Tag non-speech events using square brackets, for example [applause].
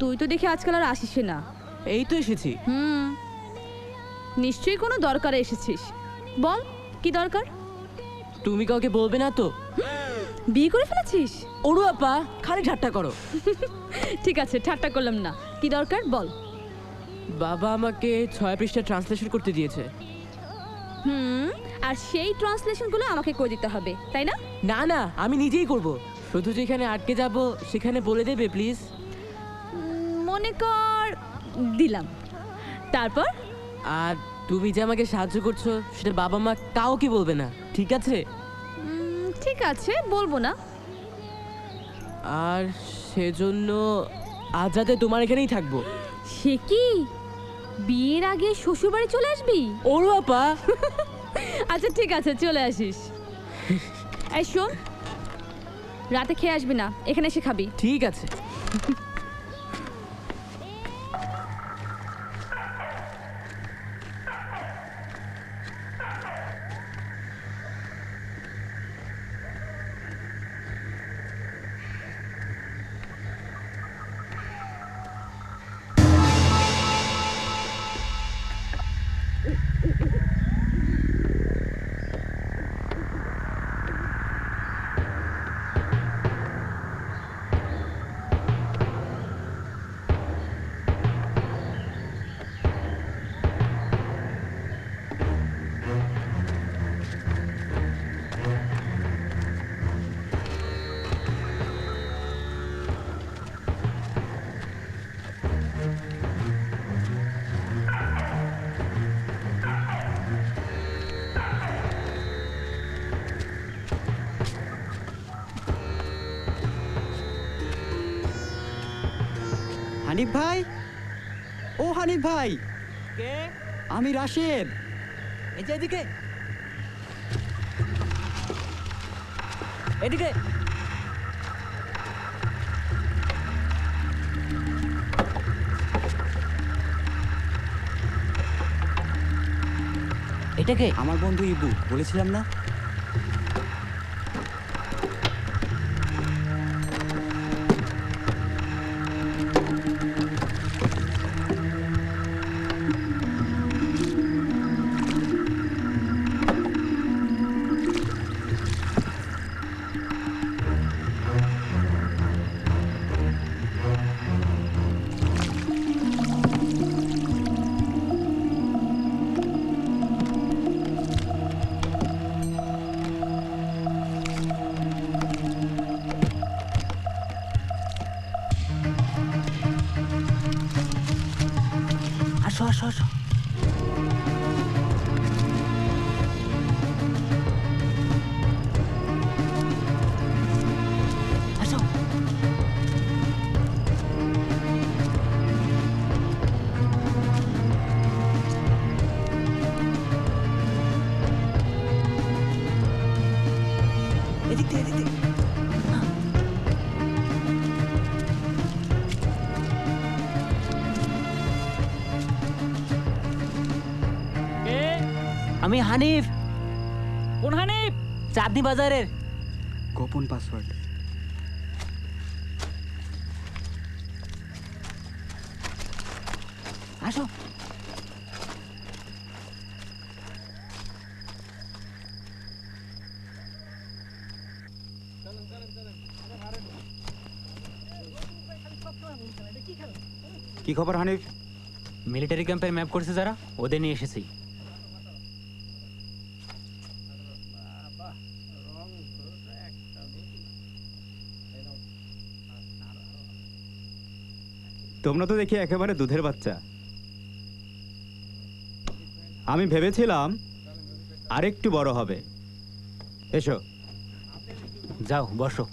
তুই তো দেখি আজকাল আর আসিস না। এই তো এসেছি। হুম। নিশ্চয়ই কোনো দরকারে এসেছিস। বল কি দরকার? তুমি কাউকে বলবে না তো? বিয়ে করে ফেলেছিস? ওরু আপা খালি ঠাট্টা করো। [laughs] ঠিক আছে ঠাট্টা করলাম না। কি দরকার? বল। বাবা আমাকে ছয় পৃষ্ঠা ট্রান্সলেশন করতে দিয়েছে। হুম আর সেই ট্রান্সলেশনগুলো আমাকে করে দিতে হবে তাই না? না না আমি নিজেই করব। শুধু যেখানে আটকে যাব সেখানে বলে দেবে প্লিজ মনে কর দিলাম। তারপর? আর তুমি যে আমাকে সাহায্য করছ সেটা বাবা মা কাউকে বলবে না ঠিক আছে? ঠিক আছে বলব না। আর সেজন্য আজ রাতে তোমার এখানেই থাকব। সে কি? বিয়ের আগে শ্বশুরবাড়ি চলে আসবি? ওর আপা [laughs] আচ্ছা ঠিক আছে চলে আসিস। এই শোন রাতে খেয়ে আসবি না এখানে এসে খাবি। ঠিক আছে। [laughs] হানিফ ভাই? ও হানিফ ভাই। কে? আমি রাশেদ। এই যে এদিকে। এদিকে। এটাকে আমার বন্ধু ইবু বলেছিলাম না? そうそう。できてで আমি হানিফ কোন হানিফ চাঁদনি বাজারের গোপন পাসওয়ার্ড আসো কি খবর হানিফ মিলিটারি ক্যাম্পের ম্যাপ করছে যারা ওদের নিয়ে এসেছি তোমরা তো দেখি একেবারে দুধের বাচ্চা। আমি ভেবেছিলাম আরেকটু বড় হবে। এসো। যাও বসো।